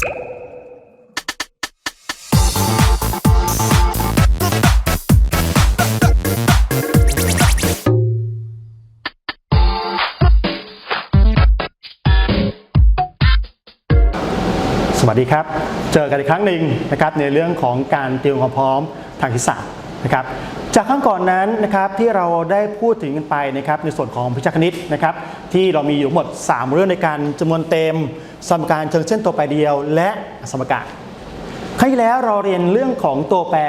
สวัสดีครับ เจอกันอีกครั้งหนึ่งนะครับในเรื่องของการเตรียมความพร้อมทางทิศศาสตร์นะครับจากครั้งก่อนนั้นนะครับที่เราได้พูดถึงกันไปนะครับในส่วนของวิชาคณิตนะครับที่เรามีอยู่หมด 3 เรื่องในการจำนวนเต็ม สมการเชิงเส้นตัวไปรเดียว และสมการครั้งที่แล้วเราเรียนเรื่องของตัวแปร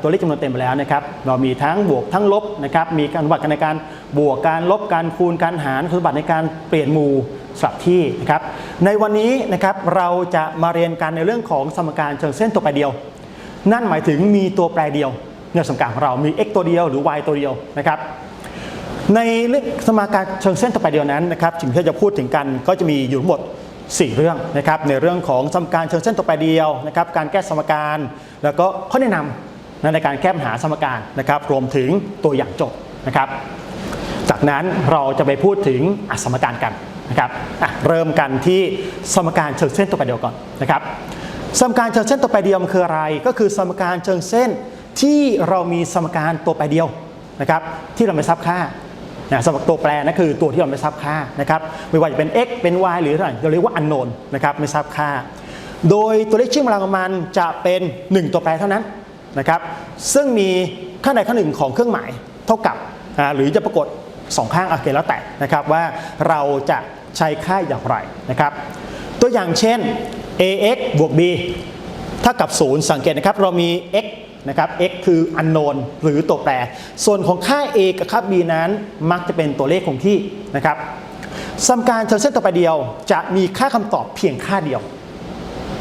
ตัวเลขจำนวนเต็มไปแล้วนะครับ เรามีทั้งบวกทั้งลบนะครับ มีการวัดกันในการบวกการลบการคูณการหารคุณสมบัติในการเปลี่ยนหมู่สลับที่นะครับ ในวันนี้นะครับเราจะมาเรียนกันในเรื่องของสมการเชิงเส้นตัวแปรเดียว นั่นหมายถึงมีตัวแปรเดียวในสมการของเรามี x ตัวเดียวหรือ y ตัวเดียวนะครับในเรื่องสมการเชิงเส้นตัวไปรเดียวนั้นนะครับสิ่งที่จะพูดถึงกันก็จะมีอยู่ทั้งหมด 4 เรื่องนะครับในเรื่องของสมการเชิงเส้นตัวไปเดียวนะครับการแก้สมการ แล้วก็ข้อแนะนำในการแก้ปัญหาสมการนะครับรวมถึงตัวอย่างโจทย์นะครับจากนั้นเราจะไปพูดถึงอสมการกันนะครับเริ่มกันที่สมการเชิงเส้นตัวไปเดียวก่อนนะครับสมการเชิงเส้นตัวไปเดียวมันคืออะไร ก็คือสมการเชิงเส้นที่เรามีสมการตัวไปเดียวนะครับที่เราไม่ทราบค่า นะสมการตัวแปรนั่นคือตัวที่เราไม่ทราบค่านะครับไม่ว่าจะเป็น x เป็น y หรืออะไรเราเรียกว่า unknown นะครับไม่ทราบค่า โดยตัวเลขชื่อพลังของมันจะเป็น 1 ตัวแปรเท่านั้นนะครับซึ่งมีข้างใดข้างหนึ่งของเครื่องหมายเท่ากับหรือจะปรากฏ 2 ข้างโอเคแล้วแต่นะครับว่าเราจะใช้ค่าอย่างไรนะครับตัวอย่างเช่น ax บวก b เท่ากับ 0 สังเกตนะครับเรามี x นะครับ x คือ unknown หรือตัวแปร ส่วนของค่า a กับค่า b นั้นมักจะเป็นตัวเลขคงที่นะครับสมการเชิงเส้นตัวไปเดียวจะมีค่าคำตอบเพียงค่าเดียว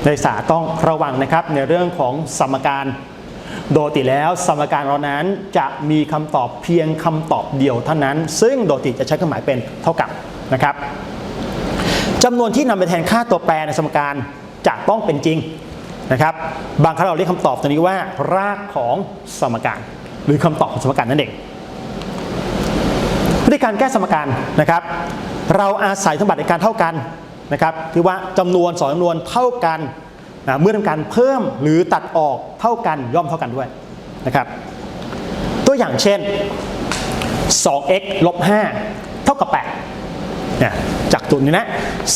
ในสาต้องระวังนะครับในเรื่องของสมการโดยติแล้วสมการเรานั้นจะมีคำตอบเพียงคำตอบเดียวเท่านั้น ซึ่งโดยติจะใช้เครื่องหมายเป็นเท่ากับนะครับจำนวนที่นำไปแทนค่าตัวแปรในสมการจะต้องเป็นจริง นะครับ บางครั้งเราเรียกคำตอบตัวนี้ว่า รากของสมการ หรือคำตอบของสมการนั่นเองวิธีการแก้สมการนะครับ เราอาศัยสมบัติในการเท่ากันนะครับที่ว่าจำนวนสองจำนวนเท่ากันนะเมื่อทำการเพิ่มหรือตัดออกเท่ากันย่อมเท่ากันด้วยนะครับ ตัวอย่างเช่น 2x ลบ5เท่ากับ8นี่ยจากจุดนี้นะ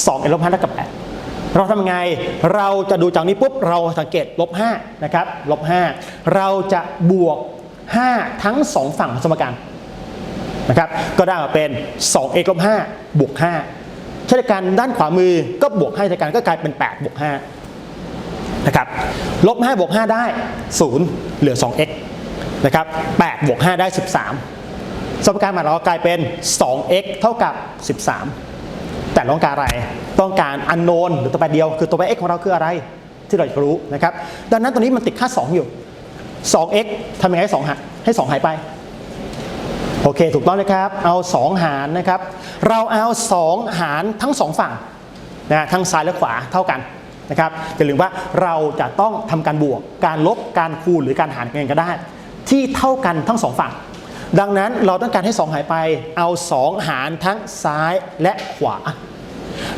2x ลบ5เท่ากับ8 เราทำไง เราจะดูจากนี้ปุ๊บ เราสังเกตลบ5นะครับ ลบ 5 เราจะบวก 5 ทั้ง 2 ฝั่งของสมการนะครับ ก็ได้มาเป็น 2x ลบ5บวก5เช่นกันด้านขวามือก็บวก5เช่นกันก็กลายเป็น 8 บวก5นะครับ ลบ5บวก5ได้ 0 เหลือ 2x นะครับ8บวก5ได้ 13 สมการใหม่เราก็กลายเป็น 2x เท่ากับ 13 แต่ต้องการอะไร ต้องการ unknown หรือตัวแปรเดียว คือตัวแปร x ของเราคืออะไร ที่เราจะรู้นะครับ ดังนั้นตอนนี้มันติดค่า 2 อยู่ 2x ทำยังไงให้2หายให้ 2 หายไป โอเค ถูกต้องนะครับ เอา 2 หารนะครับ เราเอา 2 หารทั้ง 2 ฝั่งนะทั้งซ้ายและขวาเท่ากันนะครับอย่าลืมว่าเราจะต้องทำการบวก การลบ การคูณหรือการหารกันก็ได้ ที่เท่ากันทั้ง 2 ฝั่ง ดังนั้นเราต้องการให้ 2 หายไป เอา 2 หารทั้งซ้ายและขวา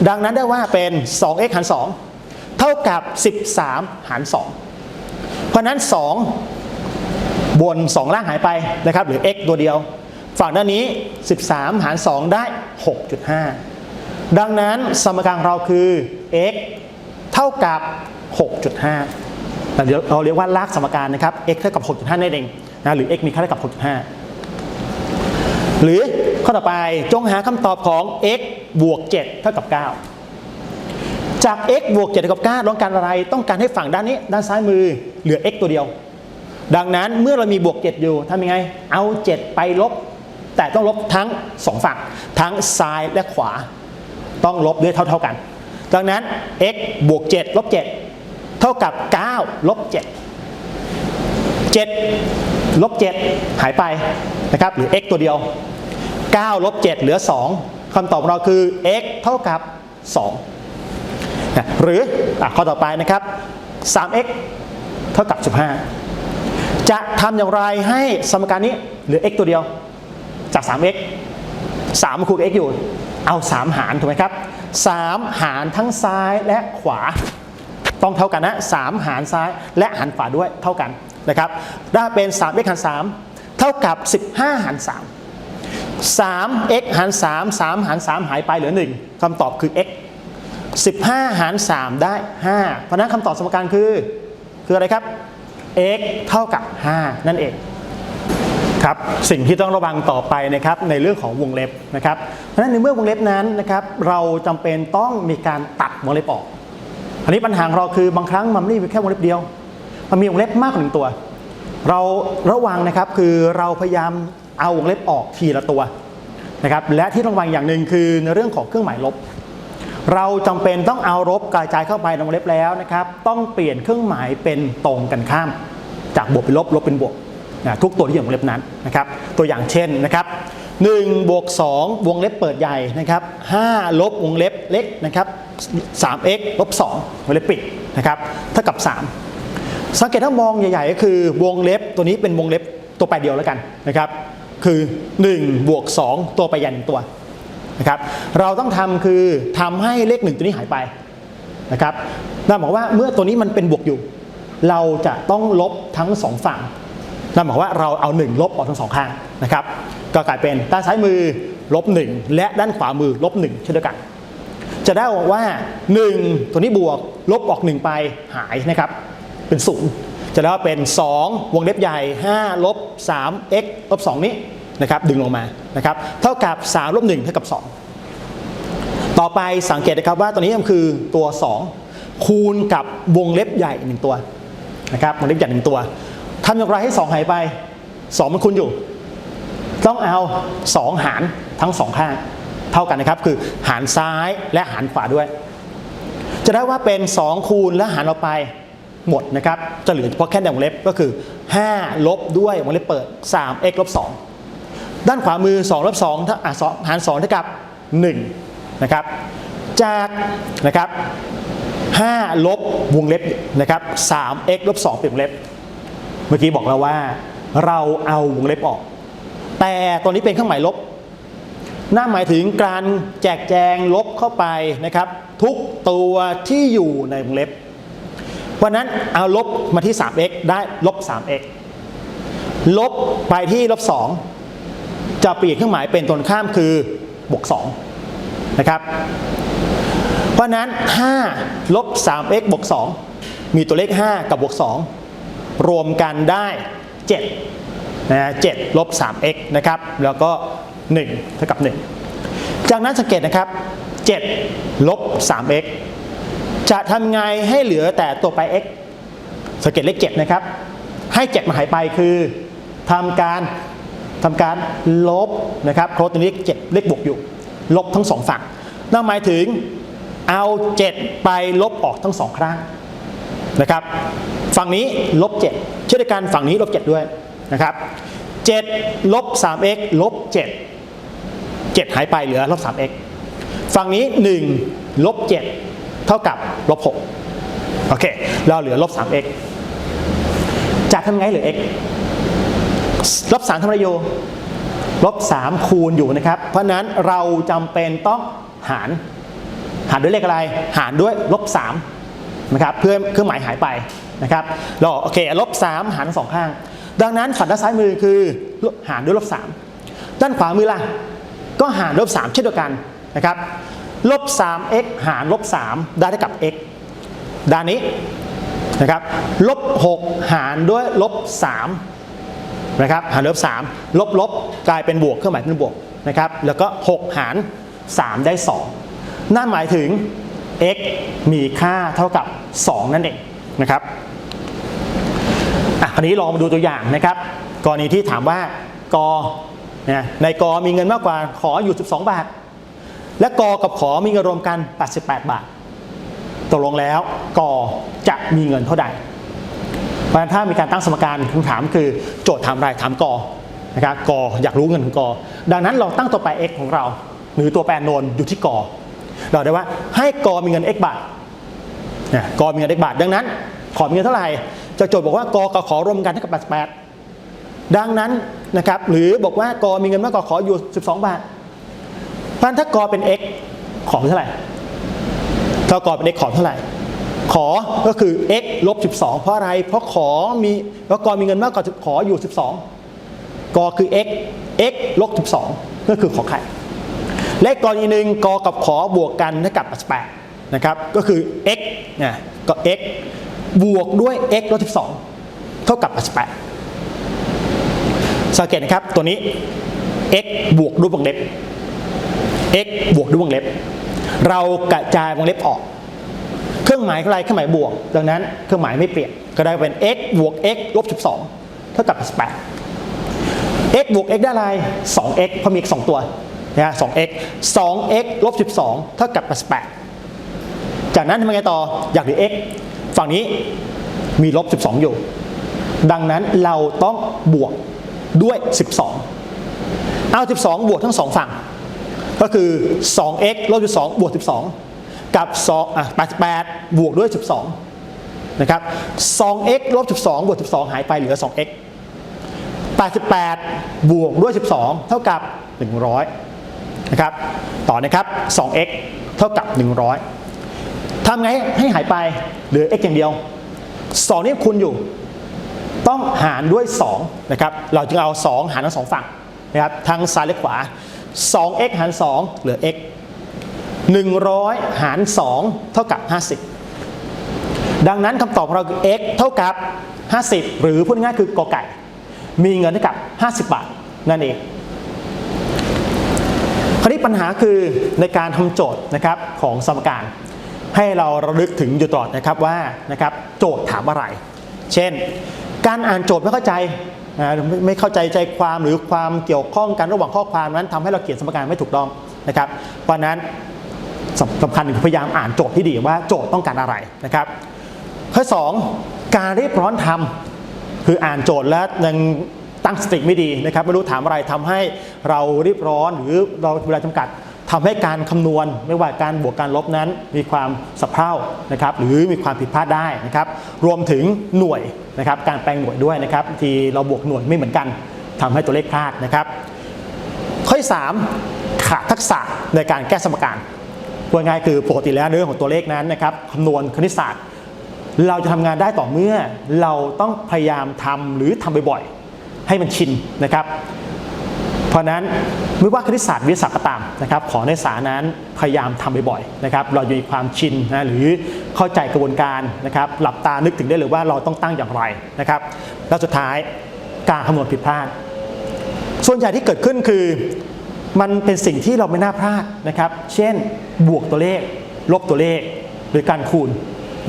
ดังนั้นได้ว่าเป็น 2x หาร 2 เท่ากับ 13 หาร 2 เพราะนั้น 2 บน 2 ล่างหายไปนะครับหรือ x ตัวเดียว ฝั่งด้านนี้ 13 หาร 2 ได้ 6.5 ดังนั้นสมการเราคือ x เท่ากับ 6.5เดี๋ยวเราเรียกว่าลากสมการนะครับ x เท่ากับ 6.5นั่นเองนะหรือ x มีค่าเท่ากับ 6.5 หรือข้อต่อไปจงหาคำตอบของ x บวก7เท่ากับ 9 จาก x บวก7เท่ากับ 9 ต้องการอะไรต้องการให้ฝั่งด้านนี้ ด้านซ้ายมือเหลือ x ตัวเดียว ดังนั้นเมื่อเรามีบวก 7 อยู่ทำยังไง เอา 7 ไปลบ แต่ต้องลบทั้ง 2 ฝั่ง ทั้งซ้ายและขวา ต้องลบด้วยเท่าๆกัน ดังนั้น x บวก7ลบ7 เท่ากับ 9 ลบ 7 7 ลบ 7 หายไปนะครับหรือ x ตัวเดียว 9 ลบ 7 เหลือ 2 คำตอบของเราคือ x เท่ากับ 2 นะหรืออข้อต่อไปนะครับ 3x เท่ากับ 15 จะทำอย่างไรให้สมการนี้เหลือ x ตัวเดียวจาก 3x 3มันคูณกับ x อยู่ เอา 3 หารถูกไหมครับ 3 หารทั้งซ้ายและขวา ต้องเท่ากันนะ 3 หารซ้ายและหารขวาด้วยเท่ากันนะครับถ้เป็น 3x หาร 3 เท่ากับ 15 หาร 3 3x หาร 3 3 หาร 3 หายไปเหลือ 1คำตอบคือ x 15 หาร 3 ได้ 5 เพราะนั้นคำตอบสมการคือ คืออะไรครับ x เท่ากับ 5 นั่นเองครับสิ่งที่ต้องระวังต่อไปนะครับในเรื่องของวงเล็บนะครับเพราะฉะนั้นในเมื่อวงเล็บนั้นนะครับเราจำเป็นต้องมีการตัดวงเล็บออกอันนี้ปัญหาของเราคือบางครั้งมันไม่ได้มีแค่วงเล็บเดียว มันมีวงเล็บมากกว่าหนึ่งตัว เราระวังนะครับคือเราพยายาม เอาวงเล็บออกทีละตัวนะครับและที่ต้องระวังอย่างหนึ่งคือในเรื่องของเครื่องหมายลบ เราจำเป็นต้องเอาลบกระจายเข้าไปในวงเล็บแล้วนะครับ ต้องเปลี่ยนเครื่องหมายเป็นตรงกันข้าม จากบวกเป็นลบลบเป็นบวกนะทุกตัวที่อยู่ในวงเล็บนั้นนะครับ ตัวอย่างเช่นนะครับ1บวก2วงเล็บเปิดใหญ่นะครับ5ลบวงเล็บเล็กนะครับ 3x ลบ2วงเล็บปิดนะครับเท่ากับ 3 สังเกตถ้ามองใหญ่ๆก็คือวงเล็บตัวนี้เป็นวงเล็บตัวแปรเดียวแล้วกันนะครับ คือ 1 บวก 2 ตัวแปรใหญ่หนึ่งตัวนะครับเราต้องทำคือทำให้เลขหนึ่งตัวนี้หายไปนะครับนั่นหมายความว่าเมื่อตัวนี้มันเป็นบวกอยู่ เราจะต้องลบทั้งสองฝั่งนั่นหมายความว่าเราเอา 1 ลบออกทั้งสองข้างนะครับก็กลายเป็นด้านซ้ายมือลบ 1 และด้านขวามือลบ1เช่นเดียวกัน จะได้บอกว่า 1 ตัวนี้บวกลบออก 1 ไปหายนะครับเป็นศูนย์ จะได้ว่าเป็น 2 วงเล็บใหญ่5ลบ3 x ลบ2นี้นะครับดึงลงมานะครับเท่ากับ3ลบ1เท่ากับ 2 ต่อไปสังเกตนะครับว่าตัวนี้มันคือตัว 2 คูณกับวงเล็บใหญ่ 1 ตัวนะครับวงเล็บใหญ่ 1 ตัวทำอย่างไรให้ 2 หายไป 2 มันคูณอยู่ ต้องเอา 2 หารทั้ง 2 ข้างเท่ากันนะครับคือหารซ้ายและหารขวาด้วย จะได้ว่าเป็น 2 คูณและหารออกไป หมดนะครับ จะเหลือเฉพาะแค่ในวงเล็บก็คือ 5 ลบด้วยวงเล็บเปิด 3x ลบ2ด้านขวามือ2ลบ2ถ้าอะ2หาร2เท่ากับ 1 นะครับ จากนะครับ5ลบวงเล็บนะครับ 3x ลบ2เป็นวงเล็บ เมื่อกี้บอกแล้วว่า เราเอาวงเล็บออก แต่ตัวนี้เป็นเครื่องหมายลบนั่นหมายถึงการแจกแจงลบเข้าไปนะครับ ทุกตัวที่อยู่ในวงเล็บ เพรานั้นเอาลบมาที่ 3x ได้ลบ 3x ลบไปที่ลบ 2 จะเปลี่ยนเครื่องหมายเป็นตรงข้ามคือบวก 2 นะครับ เพราะนั้น 5 ลบ 3x บวก 2 มีตัวเลข 5 กับบวก 2 รวมกันได้ 7 นะ 7 ลบ 3x นะครับ แล้วก็ 1 เท่ากับ 1 จากนั้นสังเกตนะครับ 7 ลบ 3x จะทำไงให้เหลือแต่ตัวไป x สังเกตเลข7นะครับ ให้7มาหายไปคือทำการทำการลบนะครับเพราะตัวนี้เลข7เลขบวกอยู่ ลบทั้งสองฝั่งนั่นหมายถึงเอา7ไปลบออกทั้งสองครั้งนะครับฝั่งนี้ลบ7เช่นเดียวกันฝั่งนี้ลบ7ด้วยนะครับ7ลบ 3x ลบ7 7หายไปเหลือลบ 3x ฝั่งนี้1ลบ7 เท่ากับลบ6โอเค เราเหลือลบ 3x จะทำไงเหลือ x ลบ3ทำไรอยู่ลบ3คูณอยู่นะครับ เพราะนั้นเราจำเป็นต้องหาร หารด้วยเลขอะไร หารด้วยลบ3นะครับ เพื่อเครื่องหมายหายไปนะครับเราโอเคลบ3หารสองข้าง ดังนั้นฝั่งด้านซ้ายมือคือหารด้วยลบ3ด้านขวามือล่ะก็หารลบ3เช่นเดียวกันนะครับ ลบ 3x หารลบ 3 ได้เท่ากับ x ด้านนี้นะครับลบ 6 หารด้วยลบ 3 นะครับ หารลบ 3 ลบลบกลายเป็นบวกเครื่องหมายเป็นบวกนะครับ แล้วก็ 6 หาร 3 ได้ 2 นั่นหมายถึง x มีค่าเท่ากับ 2 นั่นเองนะครับอะคราวนี้ลองมาดูตัวอย่างนะครับ กรณีที่ถามว่ากนะในกอมีเงินมากกว่าขออยู่ 12 บาท และกอกับขอมีเงินรวมกัน 88 บาทตกลงแล้วกอจะมีเงินเท่าใดเพราะฉะนั้นถ้ามีการตั้งสมการคำถามคือโจทย์ถามอะไรถามกอนะครับกออยากรู้เงินของกอดังนั้นเราตั้งตัวแปร x ของเรา หรือตัวแปรโนนอยู่ที่กอเราได้ว่าให้กอมีเงิน x บาทนะกอมีเงิน x บาท ดังนั้น ขอมีเงินเท่าไหร่จะโจทย์บอกว่ากอกับขอรวมกันเท่ากับ88ดังนั้นนะครับหรือบอกว่ากอมีเงินมากกว่าขออยู่ 12 บาท เพราะถ้ากอเป็น x ขอเท่าไหร่ ถ้ากอเป็น x ขอเท่าไหร่ ขอก็คือ x ลบ 12 เพราะอะไร เพราะขอมีแล้วกอมีเงินมากกว่าขออยู่ 12 กอคือ x x ลบ 12 ก็คือขอไข่ และอีกรณีหนึ่งกอกับขอบวกกันเท่ากับ88นะครับ ก็คือ x นะก็ x บวกด้วย x ลบ 12 เท่ากับ88สังเกตนะครับ ตัวนี้ x บวกด้วยวงเล็บ x บวกด้วยวงเล็บ เรากระจายวงเล็บออก เครื่องหมายอะไรเครื่องหมายบวก ดังนั้นเครื่องหมายไม่เปลี่ยน ก็ได้เป็น x บวก x ลบ 12 เท่ากับ 18 x บวก x ได้อะไร 2x เพราะมี x 2 ตัวนะฮะ 2x 2x ลบ 12 เท่ากับ 18 จากนั้นทำไงต่อ อยากได้ x ฝั่งนี้มีลบ 12 อยู่ ดังนั้นเราต้องบวกด้วย 12 เอา 12 บวกทั้งสองฝั่ง ก็คือ 2x ลบ12บวก 12 กับ2อะ88 บวกด้วย 12 นะครับ 2x ลบ 12 บวก 12 หายไปเหลือ 2x 88 บวกด้วย 12 เท่ากับ 100 นะครับ ต่อนะครับ 2x เท่ากับ 100 ทำไงให้หายไป เหลือ x อย่างเดียว 2 นี่คูณอยู่ ต้องหารด้วย 2 นะครับ เราจึงเอา 2 หารทั้งสองฝั่งนะครับ ทั้งซ้ายและขวา 2x หาร 2 เหลือ x 100 หาร 2 เท่ากับ 50 ดังนั้นคำตอบของเราคือ x เท่ากับ 50 หรือพูดง่ายคือกอไก่ มีเงินเท่ากับ 50 บาท นั่นเอง คราวนี้ปัญหาคือในการทำโจทย์นะครับของสมการให้เราระลึกถึงอยู่ตลอดนะครับว่านะครับโจทย์ถามอะไร เช่น การอ่านโจทย์ไม่เข้าใจ นะไม่เข้าใจใจความหรือความเกี่ยวข้องกันระหว่างข้อความนั้นทำให้เราเขียนสมการไม่ถูกต้องนะครับ เพราะนั้นสำสำคัญคือพยายามอ่านโจทย์ที่ดีว่าโจทย์ต้องการอะไรนะครับ ข้อ 2 การรีบร้อนทำคืออ่านโจทย์แล้วยังตั้งสติไม่ดีนะครับไม่รู้ถามอะไรทำให้เรารีบร้อนหรือเราเวลาจำกัด ทำให้การคำนวณไม่ว่าการบวกการลบนั้น มีความสับเพร่านะครับหรือมีความผิดพลาดได้นะครับรวมถึงหน่วยนะครับการแปลงหน่วยด้วยนะครับบางทีเราบวกหน่วยไม่เหมือนกันทำให้ตัวเลขพลาดนะครับ ข้อที่3ขาดทักษะในการแก้สมการพูดง่ายคือปกติแล้วเรื่องของตัวเลขนั้นนะครับคำนวณคณิตศาสตร์ เราจะทำงานได้ต่อเมื่อเราต้องพยายามทำหรือทำบ่อยๆให้มันชินนะครับ เพราะนั้นไม่ว่าคณิตศาสตร์วิทยาศาสตร์ก็ตามนะครับขอในสานั้นพยายามทำบ่อยๆนะครับเราจะมีความชินนะหรือเข้าใจกระบวนการนะครับหลับตานึกถึงได้เลยว่าเราต้องตั้งอย่างไรนะครับแล้วสุดท้ายการคำนวณผิดพลาด ส่วนใหญ่ที่เกิดขึ้นคือมันเป็นสิ่งที่เราไม่น่าพลาดนะครับ เช่นบวกตัวเลข ลบตัวเลข หรือการคูณ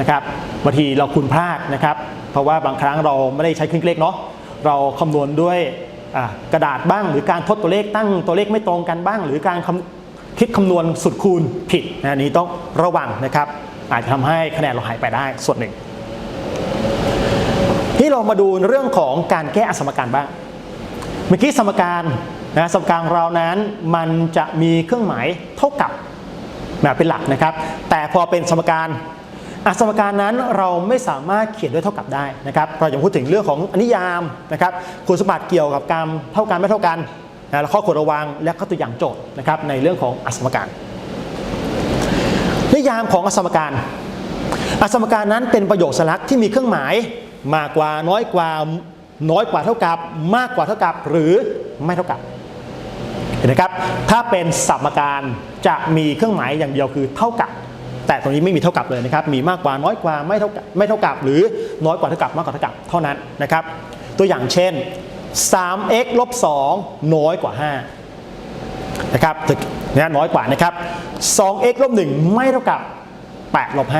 นะครับบางทีเราคูณพลาดนะครับ เพราะว่าบางครั้งเราไม่ได้ใช้เครื่องเลขเนาะเราคำนวณด้วย กระดาษบ้างหรือการทดตัวเลขตั้งตัวเลขไม่ตรงกันบ้าง หรือการค,คิดคำนวณสุดคูณผิดนะนี้ต้องระวังนะครับ อาจจะทำให้คะแนนเราหายไปได้ส่วนหนึ่ง ที่เรามาดูเรื่องของการแก้อสมการบ้าง เมื่อกี้สมการนะสมการเรานั้นมันจะมีเครื่องหมายเท่ากับแบบเป็นหลักนะครับ แต่พอเป็นสมการ สมการนั้นเราไม่สามารถเขียนด้วยเท่ากับได้นะครับเราจะพูดถึงเรื่องของอนิยามนะครับคุณสมบัติเกี่ยวกับการเท่ากันไม่เท่ากันนะและข้อควรระวังและข้อตัวอย่างโจทย์นะครับในเรื่องของอสมการ นิยามของอสมการ อสมการนั้นเป็นประโยคสลักที่มีเครื่องหมายมากกว่าน้อยกว่าน้อยกว่าเท่ากับ มากกว่าเท่ากับ หรือไม่เท่ากับเห็นไหมครับถ้าเป็นสมการจะมีเครื่องหมายอย่างเดียวคือเท่ากับ แต่ตรงนี้ไม่มีเท่ากับเลยนะครับมีมากกว่าน้อยกว่าไม่เท่าไม่เท่ากับ หรือน้อยกว่าเท่ากับมากกว่าเท่ากับเท่านั้นนะครับตัวอย่างเช่น 3x ลบ2น้อยกว่า 5 นะครับเนี่ยน้อยกว่านะครับ 2x ลบ1ไม่เท่ากับ8ลบ5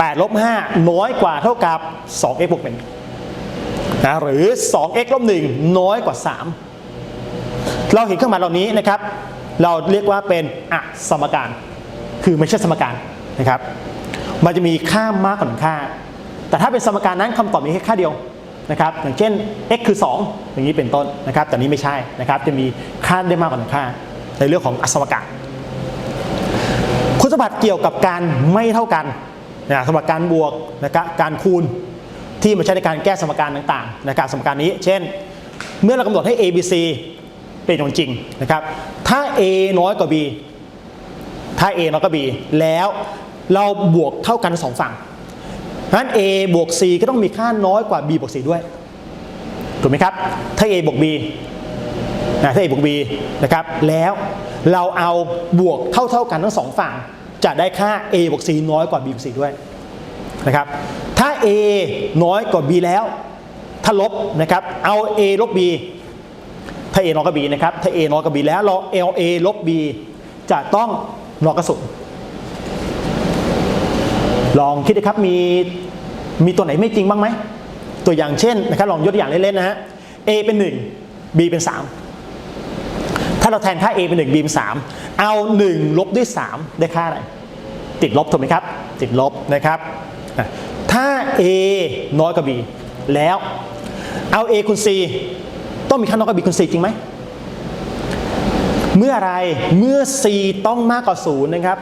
8ลบ5น้อยกว่าเท่ากับ 2x บวก1นะหรือ 2x ลบ1น้อยกว่า 3 เราเห็นเครื่องหมายเหล่านี้นะครับ เราเรียกว่าเป็นอสมการ คือไม่ใช่สมการนะครับ มันจะมีค่ามากกว่าหนึ่งค่า แต่ถ้าเป็นสมการนั้นคำตอบมีแค่ค่าเดียวนะครับ อย่างเช่น x คือ 2 อย่างนี้เป็นต้นนะครับ แต่นี้ไม่ใช่นะครับ จะมีค่าได้มากกว่าหนึ่งค่า ในเรื่องของอสมการคุณสมบัติเกี่ยวกับการไม่เท่ากันนะสมการบวกนะครับการคูณที่มาใช้ในการแก้สมการต่างๆนะครับสมการนี้ เช่น เมื่อเรากำหนดให้ a b c เป็นของจริงนะครับ ถ้า a น้อยกว่า b ถ้า a น้อยกว่า b แล้วเราบวกเท่ากันทั้งสองฝั่งนั้น a บวก c ก็ต้องมีค่าน้อยกว่า b บวก c ด้วย ถูกไหมครับ ถ้า a บวก b นะถ้า a บวก b นะครับ แล้วเราเอาบวกเท่าเท่าๆกันทั้งสองฝั่ง จะได้ค่า a บวก c น้อยกว่า b บวก c ด้วยนะครับถ้า a น้อยกว่า b แล้ว ถ้าลบนะครับ เอา a ลบ b ถ้า a น้อยกว่า b นะครับ ถ้า a น้อยกว่า b แล้วเรา l a ลบ b จะต้อง น้อยกว่าศูนย์ลองคิดนะครับมีมีตัวไหนไม่จริงบ้างไหมตัวอย่างเช่นนะครับลองยกตัวอย่างเล่นๆนะฮะ a เป็น 1 b เป็น 3 ถ้าเราแทนค่า a เป็น 1 b เป็น 3 เอา 1 ลบด้วย 3 ได้ค่าอะไร ติดลบถูกไหมครับ ติดลบนะครับถ้า a น้อยกว่า b แล้วเอา a คูณ c ต้องมีค่าน้อยกว่า b คูณ c จริงไหม เมื่ออะไรเมื่อ c ต้องมากกว่า0นะครับ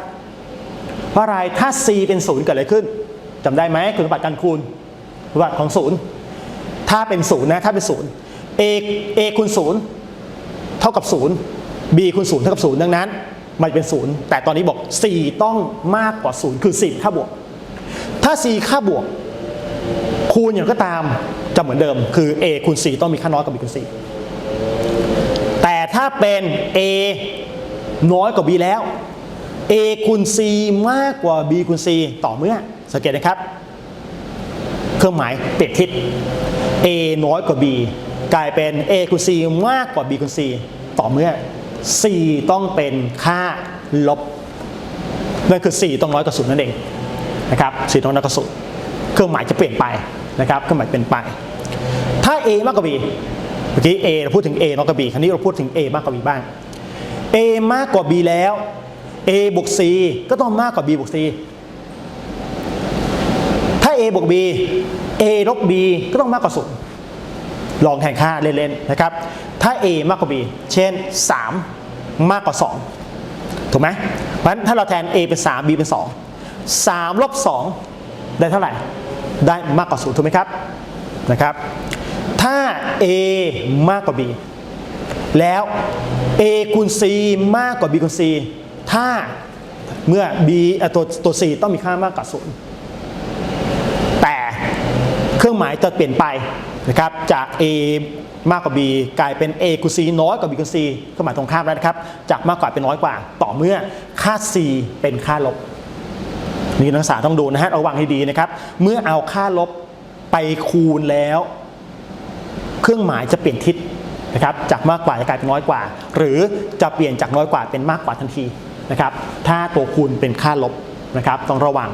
เพราะอะไรถ้า c เป็น0เกิดอะไรขึ้นจำได้ไหมคุณสมบัติการคูณสมบัติของ0ถ้าเป็น0นะถ้าเป็น0 a a คูณ0เท่ากับ0 b คูณ0เท่ากับ0ดังนั้น มันเป็น0แต่ตอนนี้บอก c ต้องมากกว่า0คือ4ค่าบวก ถ้า c ค่าบวก คูณอย่างก็ตามจะเหมือนเดิมคือ a คูณ c ต้องมีค่าน้อยกว่า b คูณ c ถ้าเป็น a น้อยกว่า b แล้ว a คูณ c มากกว่า b คูณ c ต่อเมื่อสังเกตนะครับ เครื่องหมายเปรียบทิศ a น้อยกว่า b กลายเป็น a คูณ c มากกว่า b คูณ c ต่อเมื่อ c ต้องเป็นค่าลบนั่นคือ 4 ต้องน้อยกว่า0นั่นเองนะครับ4ต้องน้อยกว่า0เครื่องหมายจะเปลี่ยนไปนะครับเครื่องหมายเปลี่ยนไป ถ้า a มากกว่า b มื่อกี้ a เราพูดถึง a น้อยกว่า b คราวนี้เราพูดถึง a มากกว่า b บ้าง a มากกว่า b แล้ว a บวก c ก็ต้องมากกว่า b บวก c ถ้า a บวก b a ลบ b ก็ต้องมากกว่า0ลองแทนค่าเล่นๆนะครับ ถ้า a มากกว่า b เช่น 3 มากกว่า 2 ถูกไหมเพราะฉะนั้นถ้าเราแทน a เป็น 3 b เป็น 2 3ลบ2ได้เท่าไหร่ ได้มากกว่า 0 ถูกไหมครับ นะครับ ถ้า a มากกว่า b แล้ว a คูณ c มากกว่า b คูณ c ถ้าเมื่อ b อตัวตัว c ต้องมีค่ามากกว่า0แต่เครื่องหมายจะเปลี่ยนไปนะครับจาก a มากกว่า b กลายเป็น a คูณ c น้อยกว่า b คูณ c เครื่องหมายตรงข้ามแล้วนะครับ จากมากกว่าเป็นน้อยกว่า ต่อเมื่อค่า c เป็นค่าลบนี่นักศึกษาต้องดูนะฮะระวังให้ดีนะครับ เมื่อเอาค่าลบไปคูณแล้ว เครื่องหมายจะเปลี่ยนทิศนะครับจากมากกว่าจะกลายเป็นน้อยกว่า หรือจะเปลี่ยนจากน้อยกว่าเป็นมากกว่าทันทีนะครับถ้าตัวคูณเป็นค่าลบนะครับต้องระวัง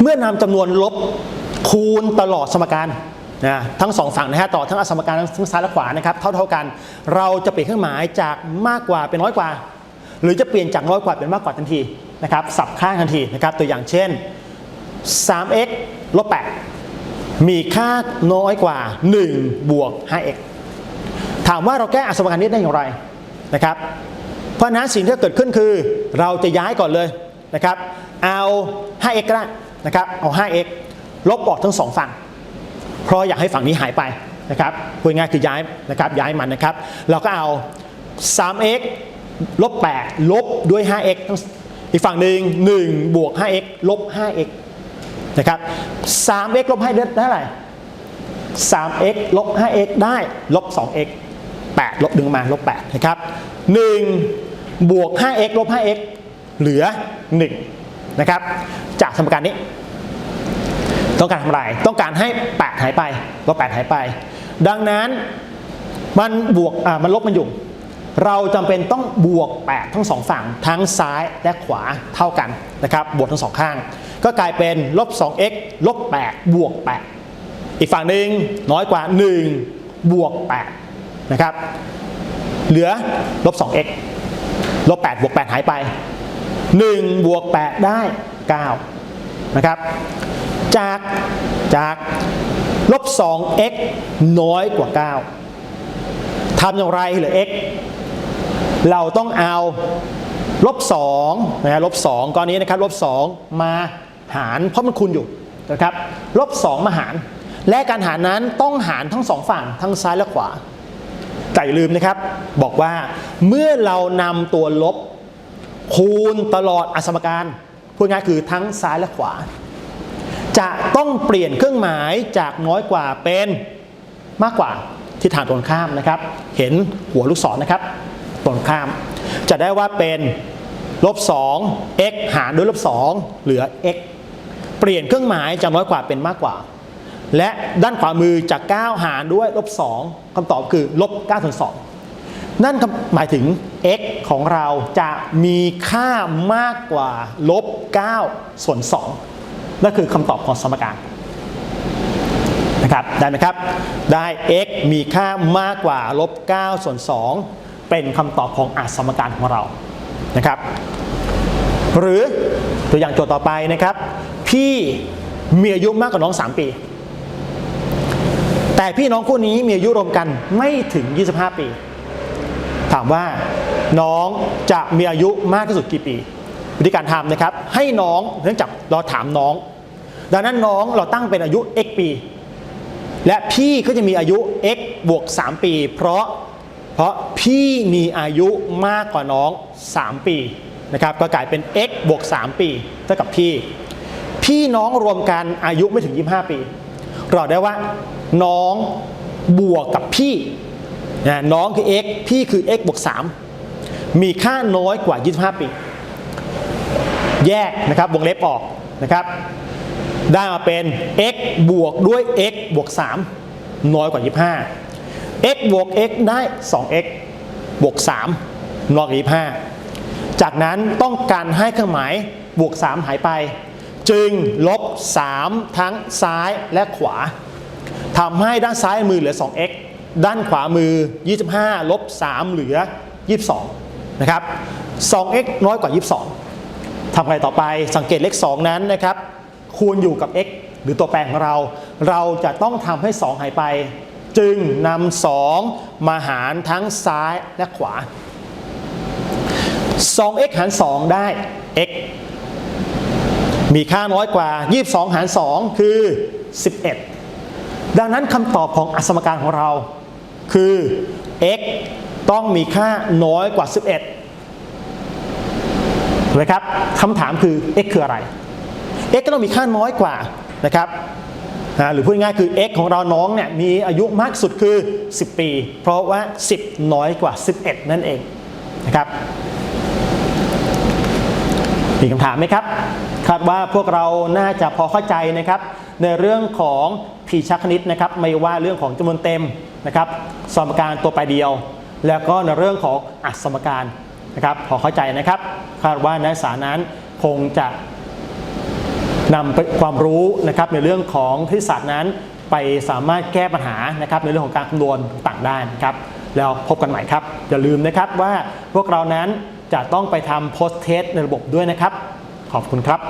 เมื่อนำจำนวนลบคูณตลอดสมการนะทั้งสองฝั่งนะฮะต่อทั้งอสมการทั้งซ้ายและขวานะครับเท่าเท่ากัน เราจะเปลี่ยนเครื่องหมายจากมากกว่าเป็นน้อยกว่า หรือจะเปลี่ยนจากน้อยกว่าเป็นมากกว่าทันทีนะครับสับข้างทันทีนะครับตัวอย่างเช่น 3x ลบ8 มีค่าน้อยกว่า 1 บวก 5x ถามว่าเราแก้อสมการนี้ได้อย่างไรนะครับ เพราะนั้นสิ่งที่เกิดขึ้นคือ เราจะย้ายก่อนเลยนะครับ เอา 5x ก็ได้นะครับ เอา 5x ลบออกทั้งสองฝั่ง เพราะอยากให้ฝั่งนี้หายไปนะครับพูดง่ายคือย้ายนะครับ ย้ายมันนะครับ เราก็เอา 3x ลบ 8 ลบด้วย 5x อีกฝั่งหนึ่ง1บวก 5x ลบ 5x นะครับ 3x ลบ5ได้เท่าไหร่ 3x ลบ 5x ได้ลบ 2x 8 ลบดึงมาลบ8นะครับ 1 บวก 5x ลบ 5x เหลือ 1 นะครับ จากสมการนี้ ต้องการทำอะไร ต้องการให้ 8 หายไปลบ 8 หายไป ดังนั้นมันบวกอ่ามันลบมันอยู่ เราจำเป็นต้องบวก 8 ทั้งสองฝั่งทั้งซ้ายและขวาเท่ากันนะครับ บวกทั้งสองข้าง ก็กลายเป็นลบ 2x ลบ 8 บวก 8 อีกฝั่งหนึ่งน้อยกว่า 1 บวก 8 นะครับ เหลือลบ 2x ลบ 8 บวก 8 หายไป 1 บวก 8 ได้ 9 นะครับ จาก จากลบ 2x น้อยกว่า 9 ทำอย่างไรเหลือ x เราต้องเอาลบ2นะฮะลบ2ก้อนนี้นะครับ ลบ 2 มา หาร เพราะมันคูณอยู่นะครับลบ2มาหาร และการหารนั้นต้องหารทั้งสองฝั่งทั้งซ้ายและขวาแต่อย่าลืมนะครับบอกว่าเมื่อเรานำตัวลบคูณตลอดอสมการพูดง่ายคือทั้งซ้ายและขวา จะต้องเปลี่ยนเครื่องหมายจากน้อยกว่าเป็นมากกว่าทิศทางตรงข้ามนะครับ เห็นหัวลูกศรนะครับตรงข้าม จะได้ว่าเป็นลบ2 x หารด้วยลบ2เหลือ x เปลี่ยนเครื่องหมายจากน้อยกว่าเป็นมากกว่า และด้านขวามือจาก 9 หารด้วยลบ2คำตอบคือลบ9ส่วน2นั่นหมายถึง x ของเราจะมีค่ามากกว่าลบ9ส่วน2นั่นคือคำตอบของสมการนะครับได้ไหมครับ ได้ x มีค่ามากกว่าลบ9ส่วน2เป็นคำตอบของอาสมการของเรานะครับ หรือตัวอย่างโจทย์ต่อไปนะครับ พี่มีอายุมากกว่าน้อง 3 ปี แต่พี่น้องคู่นี้มีอายุรวมกันไม่ถึง 25 ปี ถามว่าน้องจะมีอายุมากที่สุดกี่ปี วิธีการทำนะครับ ให้น้องเนื่องจากเราถามน้อง ดังนั้นน้องเราตั้งเป็นอายุ x ปี และพี่ก็จะมีอายุ x บวก 3 ปี เพราะเพราะพี่มีอายุมากกว่าน้อง 3 ปีนะครับก็กลายเป็น x บวก 3 ปี เท่ากับพี่ พี่น้องรวมกันอายุไม่ถึง 25 ปี เราได้ว่าน้องบวกกับพี่นะน้องคือ x พี่คือ x บวก 3 มีค่าน้อยกว่า 25 ปี แยกนะครับวงเล็บออกนะครับ ได้มาเป็น x บวกด้วย x บวก 3 น้อยกว่า 25 x บวก x ได้ 2x บวก 3 น้อยกว่า 25 จากนั้นต้องการให้เครื่องหมายบวก 3 หายไป จึงลบ 3 ทั้งซ้ายและขวาทำให้ด้านซ้ายมือเหลือ 2x ด้านขวามือ 25 ลบ 3 เหลือ 22 นะครับ 2x น้อยกว่า 22 ทำไงต่อไปสังเกตเลข 2 นั้นนะครับ คูณอยู่กับ x หรือตัวแปรของเรา เราจะต้องทำให้ 2 หายไป จึงนำ2 มาหารทั้งซ้ายและขวา 2x หาร 2 ได้ x มีค่าน้อยกว่า 22 หาร 2 คือ 11 ดังนั้นคำตอบของอสมการของเรา คือ x ต้องมีค่าน้อยกว่า 11ถูกไหมครับคำถามคือ x คืออะไร x ก็ต้องมีค่าน้อยกว่านะครับหรือพูดง่ายๆคือ x ของเราน้องเนี่ยมีอายุมากสุดคือ 10 ปี เพราะว่า 10 น้อยกว่า 11 นั่นเองนะครับ มีคำถามไหมครับ คาดว่าพวกเราน่าจะพอเข้าใจนะครับ ในเรื่องของพีชักคณิตนะครับ ไม่ว่าเรื่องของจำนวนเต็มนะครับ สมการตัวแปเดียว แล้วก็ในเรื่องของอัสมการนะครับ พอเข้าใจนะครับ คาดว่านักศึกษานั้นคงจะนำความรู้นะครับในเรื่องของคณิตศาสตร์นั้น ไปสามารถแก้ปัญหานะครับ ในเรื่องของการคำนวณต่างได้นะครับ แล้วพบกันใหม่ครับอย่าลืมนะครับว่าพวกเรานั้น จะต้องไปทำ post test ในระบบด้วยนะครับ ขอบคุณครับ